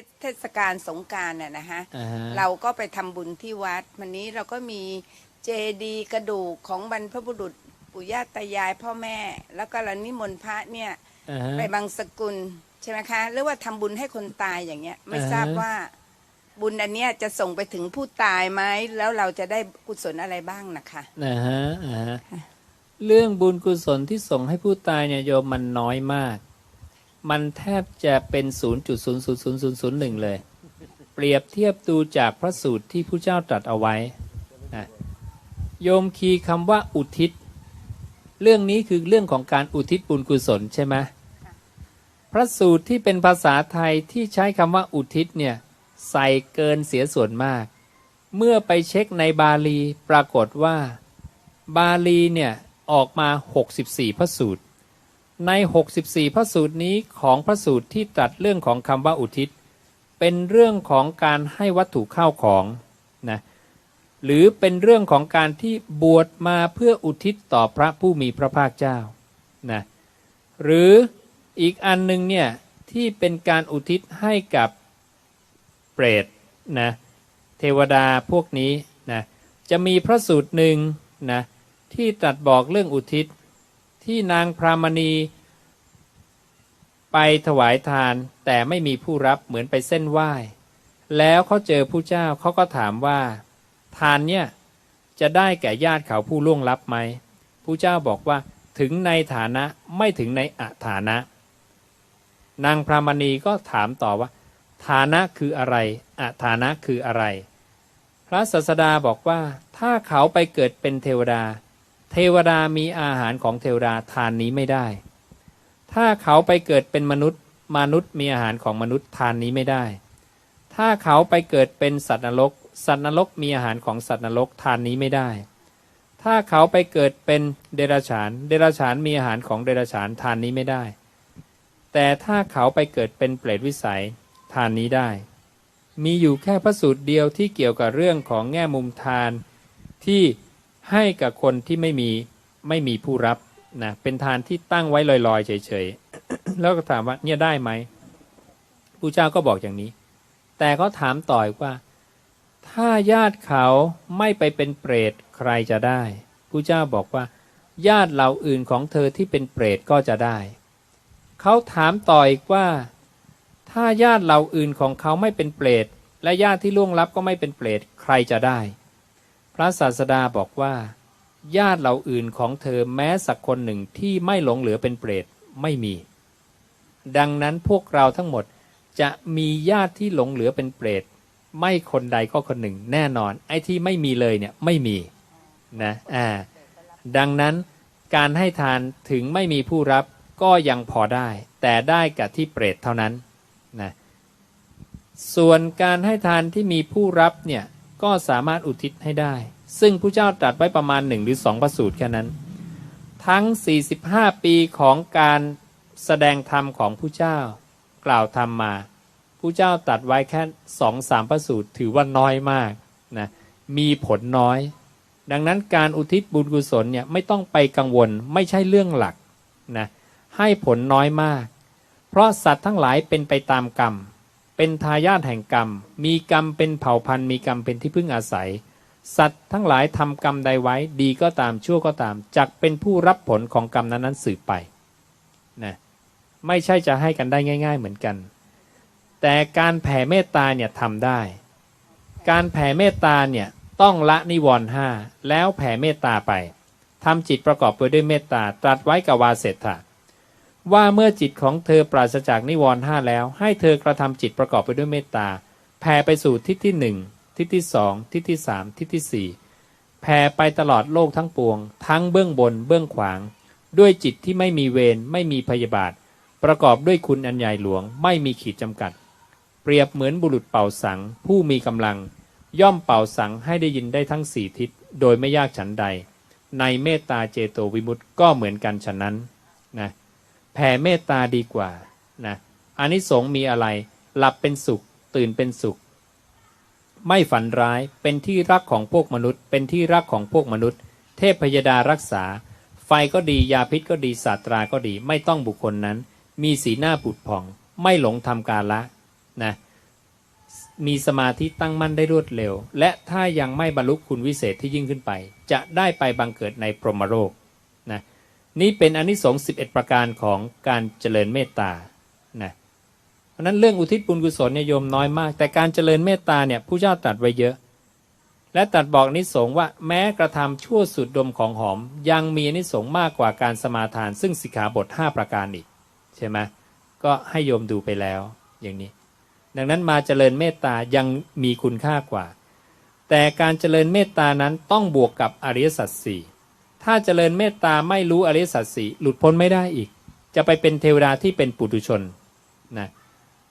ศเทศกาลสงกรารน่ะนะฮะอ่าฮะ เราก็ไปทำบุญที่วัด วันนี้เราก็มีเจดีย์กระดูกของบรรพบุรุษปู่ย่าตายายพ่อแม่ แล้วก็เรานิมนต์พระเนี่ย อ่าฮะ ไปบางสกุลใช่ไหมคะ หรือว่าทำบุญให้คนตายอย่างเงี้ย ไม่อ่าฮะ ทราบว่าบุญอันเนี้ยจะส่งไปถึงผู้ตายไหมแล้วเราจะได้กุศลอะไรบ้างนะคะ นะฮะอ่าฮะ เรื่องบุญกุศลที่ส่งให้ผู้ตายเนี่ยโยมมันน้อยมาก มันแทบจะเป็น 0.00001 เลย เปรียบเทียบดูจากพระสูตรที่ผู้เจ้าตรัสเอาไว้นะโยมคีคำว่าอุทิศ เรื่องนี้คือเรื่องของการอุทิศบุญกุศลใช่ไหมพระสูตรที่เป็นภาษาไทยที่ใช้คำว่าอุทิศเนี่ยใส่เกินเสียส่วนมาก เมื่อไปเช็คในบาลีปรากฏว่า บาลีเนี่ยออกมา 64 พระสูตร ใน 64 พระสูตรนี้ของพระสูตรที่ตรัสเรื่องของคำว่าอุทิศ เป็นเรื่องของการให้วัตถุข้าวของนะหรือเป็นเรื่องของการที่บวชมาเพื่ออุทิศต่อพระผู้มีพระภาคเจ้านะหรืออีกอันหนึ่งเนี่ยที่เป็นการอุทิศให้กับเปรตนะเทวดาพวกนี้นะจะมีพระสูตรหนึ่งนะที่ตรัสบอกเรื่องอุทิศ ที่นางพรามณีไปถวายทานแต่ไม่มีผู้รับเหมือนไปเส้นไหว้ แล้วเขาเจอผู้เจ้าเขาก็ถามว่า ทานเนี่ยจะได้แก่ญาติเขาผู้ล่วงลับไหมผู้เจ้าบอกว่าถึงในฐานะไม่ถึงในอัฐานะ นางพรามณีก็ถามต่อว่า ฐานะคืออะไรอัฐานะคืออะไร พระศาสดาบอกว่าถ้าเขาไปเกิดเป็นเทวดา เทวดามีอาหารของเทวดาทานนี้ไม่ได้ ถ้าเขาไปเกิดเป็นมนุษย์ มนุษย์มีอาหารของมนุษย์ทานนี้ไม่ได้ ถ้าเขาไปเกิดเป็นสัตว์นรก สัตว์นรกมีอาหารของสัตว์นรกทานนี้ไม่ได้ ถ้าเขาไปเกิดเป็นเดรัจฉาน เดรัจฉานมีอาหารของเดรัจฉานทานนี้ไม่ได้ แต่ถ้าเขาไปเกิดเป็นเปรตวิสัยทานนี้ได้ มีอยู่แค่พระสูตรเดียวที่เกี่ยวกับเรื่องของแง่มุมทานที่ ให้กับคนที่ไม่มีไม่มีผู้รับนะเป็นทานที่ตั้งไว้ลอยๆเฉยๆแล้วก็ถามว่าเนี่ยได้ไหมผู้เจ้าก็บอกอย่างนี้ แต่เขาถามต่ออีกว่า ถ้าญาติเขาไม่ไปเป็นเปรตใครจะได้ผู้เจ้าบอกว่า ญาติเหล่าอื่นของเธอที่เป็นเปรตก็จะได้เขาถามต่ออีกว่า ถ้าญาติเหล่าอื่นของเขาไม่เป็นเปรตและญาติที่ล่วงลับก็ไม่เป็นเปรตใครจะได้ พระศาสดาบอกว่า ญาติเหล่าอื่นของเธอแม้สักคนหนึ่งที่ไม่หลงเหลือเป็นเปรตไม่มี ดังนั้นพวกเราทั้งหมดจะมีญาติที่หลงเหลือเป็นเปรตไม่คนใดก็คนหนึ่งแน่นอน ไอ้ที่ไม่มีเลยเนี่ยไม่มีนะอ่าดังนั้นการให้ทานถึงไม่มีผู้รับก็ยังพอได้ แต่ได้กับที่เปรตเท่านั้นนะส่วนการให้ทานที่มีผู้รับเนี่ย ก็สามารถอุทิศให้ได้ ซึ่งผู้เจ้าตรัสไว้ประมาณหนึ่งหรือสองประสูตรแค่นั้น ทั้ง 45 ปีของการแสดงธรรมของผู้เจ้ากล่าวธรรมมาผู้เจ้าตรัสไว้แค่สองสามประสูตรถือว่าน้อยมากนะมีผลน้อย ดังนั้นการอุทิศบุญกุศลเนี่ยไม่ต้องไปกังวลไม่ใช่เรื่องหลักนะให้ผลน้อยมาก เพราะสัตว์ทั้งหลายเป็นไปตามกรรม เป็นทายาทแห่งกรรม มีกรรมเป็นเผ่าพันธุ์ มีกรรมเป็นที่พึ่งอาศัย สัตว์ทั้งหลายทำกรรมใดไว้ดีก็ตามชั่วก็ตามจักเป็นผู้รับผลของกรรมนั้นๆสืบไปนะไม่ใช่จะให้กันได้ง่าย ๆ เหมือนกัน แต่การแผ่เมตตาเนี่ยทำได้ การแผ่เมตตาเนี่ยต้องละนิวรณ์ห้าแล้วแผ่เมตตาไปทำจิตประกอบไปด้วยเมตตาตรัสไว้กับวาเสถะ ว่าเมื่อจิตของเธอปราศจากนิวรณ์ห้าแล้ว ให้เธอกระทำจิตประกอบไปด้วยเมตตาแผ่ไปสู่ทิศที่หนึ่งทิศที่สองทิศที่สามทิศที่สี่แผ่ไปตลอดโลกทั้งปวง ทั้งเบื้องบนเบื้องขวาง ด้วยจิตที่ไม่มีเวรไม่มีพยาบาท ประกอบด้วยคุณอันใหญ่หลวง ไม่มีขีดจำกัด เปรียบเหมือนบุรุษเป่าสัง ผู้มีกำลัง ย่อมเป่าสังให้ได้ยินได้ทั้งสี่ทิศโดยไม่ยากฉันใด ในเมตตาเจโตวิมุตติก็เหมือนกันฉะนั้นนะ แผ่เมตตาดีกว่านะอานิสงส์มีอะไร หลับเป็นสุข ตื่นเป็นสุข ไม่ฝันร้าย เป็นที่รักของพวกมนุษย์ เป็นที่รักของพวกมนุษย์ เทพพยดารักษา ไฟก็ดี ยาพิษก็ดี ศาสตราก็ดี ไม่ต้องบุคคลนั้น มีสีหน้าผุดผ่อง ไม่หลงทำกาละนะมีสมาธิตั้งมั่นได้รวดเร็ว และถ้ายังไม่บรรลุคุณวิเศษที่ยิ่งขึ้นไป จะได้ไปบังเกิดในพรหมโลก นี่เป็นอนิสงส์11 ประการของการเจริญเมตตานะเพราะนั้นเรื่องอุทิศบุญกุศลเนี่ยโยมน้อยมาก แต่การเจริญเมตตาเนี่ยผู้เจ้าตรัสไว้เยอะ และตรัสบอกอนิสงส์ว่าแม้กระทำชั่วสุดดมของหอม ยังมีอนิสงส์มากกว่าการสมาทาน ซึ่งสิกขาบท 5 ประการอีกใช่ไหมก็ให้โยมดูไปแล้วอย่างนี้ ดังนั้นมาเจริญเมตตายังมีคุณค่ากว่า แต่การเจริญเมตตานั้นต้องบวกกับอริยสัจสี่ ถ้าเจริญเมตตาไม่รู้อริสัจสี่หลุดพ้นไม่ได้อีก จะไปเป็นเทวดาที่เป็นปุถุชนนะ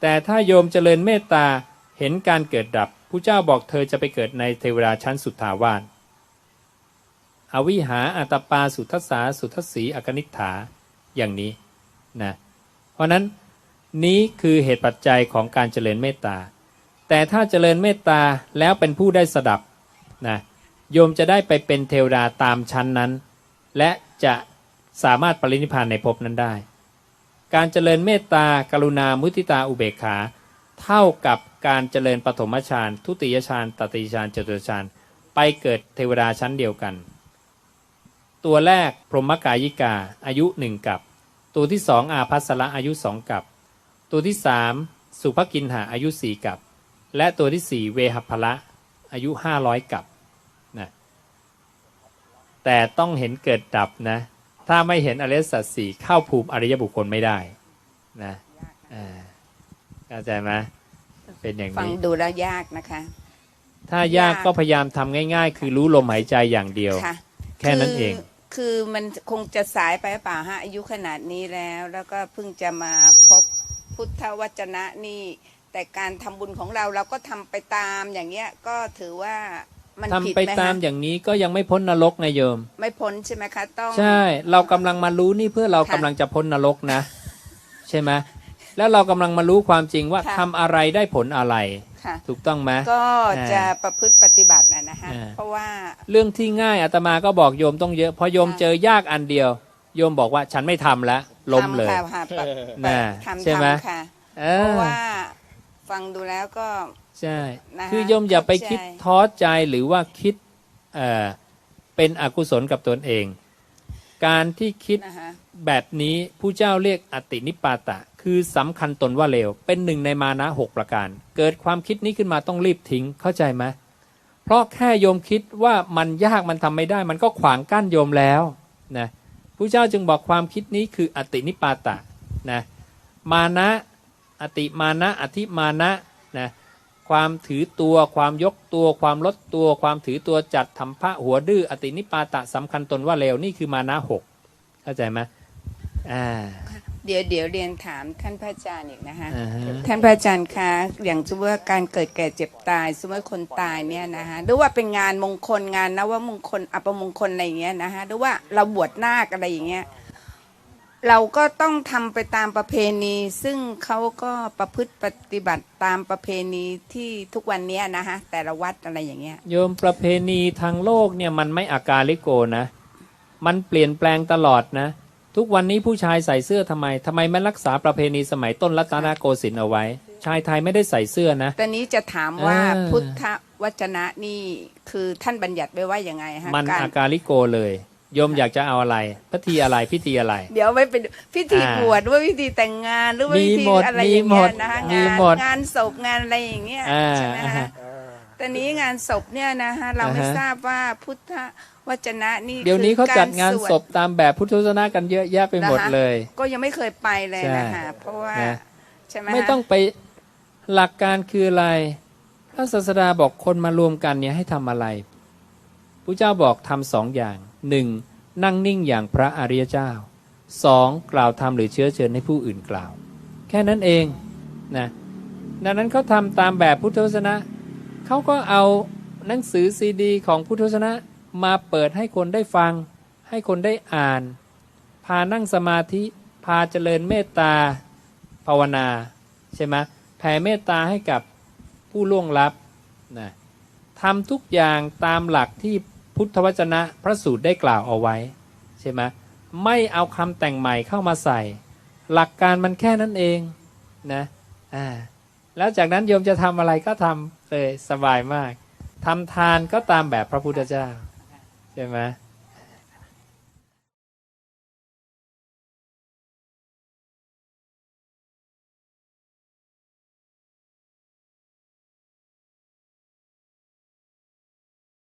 แต่ถ้าโยมเจริญเมตตาเห็นการเกิดดับผู้เจ้าบอกเธอจะไปเกิดในเทวดาชั้นสุทธาวาสอวิหาอัตปาสุทัสสาสุทัสสีอกนิฐาอย่างนี้นะเพราะนั้นนี้คือเหตุปัจจัยของการเจริญเมตตา แต่ถ้าเจริญเมตตาแล้วเป็นผู้ได้สดับนะ โยมจะได้ไปเป็นเทวดาตามชั้นนั้น และจะสามารถปรินิพานในภพนั้นได้ การเจริญเมตตากรุณามุทิตาอุเบกขา เท่ากับการเจริญปฐมฌานทุติยฌานตติยฌานจตุฌานไปเกิดเทวดาชั้นเดียวกัน ตัวแรกพรหมกายิกาอายุหนึ่งกับ ตัวที่สองอาภัสละอายุสองกับ ตัวที่สามสุภกินหาอายุสี่กับ และตัวที่สี่เวหัพละอายุห้าร้อยกับ แต่ต้องเห็นเกิดดับนะ ถ้าไม่เห็นอริยสัจสี่เข้าภูมิอริยบุคคลไม่ได้นะอ่าเข้าใจไหมเป็นอย่างฟังนี้ดูแล้วยากนะคะ ถ้ายากยากก็พยายามทำง่าย ๆ คือรู้ลมหายใจอย่างเดียวค่ะแค่นั้นคือเอง คือมันคงจะสายไปหรือเปล่าฮะอายุขนาดนี้แล้ว แล้วก็เพิ่งจะมาพบพุทธวจนะนี่ แต่การทำบุญของเราเราก็ทำไปตามอย่างเงี้ยก็ถือว่า มันทำผิดไปไหมตามคะอย่างนี้ก็ยังไม่พ้นนรกนะโยม ไม่พ้นใช่ไหมคะต้อง ใช่ เรากำลังมารู้นี่เพื่อเราค่ะกำลังจะพ้นนรกนะ ใช่ไหมแล้วเรากำลังมารู้ความจริงว่าค่ะ ทำอะไรได้ผลอะไร ค่ะ ถูกต้องไหม ก็จะประพฤติปฏิบัตินะนะฮะ อ่า เพราะว่า เรื่องที่ง่ายอาตมาก็บอกโยมต้องเยอะพอโยมค่ะ เจอยากอันเดียว โยมบอกว่าฉันไม่ทำแล้วล้มเลย ทำค่ะค่ะปะน่ะทำใช่ไหม ทำค่ะ เอเพอราะว่าฟังดูแล้วก็ ใช่ นะคะคือโยมอย่าไปเข้าใจคิดท้อใจหรือว่าคิดเอ่อเป็นอกุศลกับตนเอง การที่คิดนะคะแบบนี้ผู้เจ้าเรียกอตินิปปาตะ คือสำคัญตนว่าเลว เป็นหนึ่งในมานะหกประการ เกิดความคิดนี้ขึ้นมาต้องรีบทิ้งเข้าใจไหมเพราะแค่โยมคิดว่ามันยากมันทำไม่ได้ มันก็ขวางกั้นโยมแล้วนะผู้เจ้าจึงบอกความคิดนี้คืออตินิปปาตะนะมานะอติมานะอธิมานะนะ ความถือตัว ความยกตัว ความลดตัว ความถือตัวจัดทำพระหัวดื้ออตินิปปาตะสำคัญตนว่าเลวนี่คือมานะหกเข้าใจไหมอ่าเดี๋ยวเดี๋ยวเรียนถามท่านพระอาจารย์อีกนะคะอ่าฮะท่านพระอาจารย์คะอย่างสมมติว่าการเกิดแก่เจ็บตายสมมติคนตายเนี่ยนะคะหรือว่าเป็นงานมงคลงานนวมงคลอัปมงคลอะไรอย่างเงี้ยนะคะหรือว่าเราบวชนาคอะไรอย่างเงี้ย เราก็ต้องทำไปตามประเพณี ซึ่งเขาก็ประพฤติปฏิบัติตามประเพณีที่ทุกวันเนี้ยนะคะแต่ละวัดอะไรอย่างเงี้ยโยมประเพณีทางโลกเนี่ยมันไม่อากาลิโกนะ มันเปลี่ยนแปลงตลอดนะ ทุกวันนี้ผู้ชายใส่เสื้อทำไมทำไมไม่รักษาประเพณีสมัยต้นรัตนโกสินทร์เอาไว้ ชายไทยไม่ได้ใส่เสื้อนะตอนนี้จะถามว่าเออพุทธวจนะนี่คือท่านบัญญัติไว้ว่ายังไงฮะมันการอากาลิโกเลย โยมอยากจะเอาอะไรพิธีอะไรพิธีอะไร เดี๋ยวไม่เป็นพิธีอ่าบวชหรือว่าพิธีแต่งงานหรือว่ามีพิธีหมดอะไรมีอย่างหมเงี้ดยนะคะมีงานหมดงานศพงานอะไรอย่างเงี้ยอ่าใช่ไหมอ่าฮะแต่นี้งานศพเนี่ยนะคะเราไม่อ่าฮะทราบว่าพุทธวจนะนี่เดี๋ยวนี้เขาคือจัดงานกรสวศพตามแบบพุทธศาสนากันเยอะแยะไปหมดนะคะเลย ก็ยังไม่เคยไปเลยใช่นะคะเพราะว่านะใช่ไหมไม่ฮะต้องไปหลักการคืออะไรพระศาสดาบอกคนมารวมกันเนี่ยให้ทำอะไรพระเจ้าบอกทำสองอย่าง หนึ่งนั่งนิ่งอย่างพระอริยเจ้าสองกล่าวธรรมหรือเชื้อเชิญให้ผู้อื่นกล่าว แค่นั้นเองนะดังนั้นเขาทำตามแบบพุทธศาสนาเขาก็เอาหนังสือซีดี ของพุทธศาสนามาเปิดให้คนได้ฟัง ให้คนได้อ่าน พานั่งสมาธิ พาเจริญเมตตาภาวนาใช่ไหมแผ่เมตตาให้กับผู้ล่วงลับนะทำทุกอย่างตามหลักที่ พุทธวจนะพระสูตรได้กล่าวเอาไว้ใช่ไหมไม่เอาคำแต่งใหม่เข้ามาใส่ หลักการมันแค่นั้นเองนะอ่าแล้วจากนั้นโยมจะทำอะไรก็ทำเลยสบายมากทำทานก็ตามแบบพระพุทธเจ้าใช่ไหม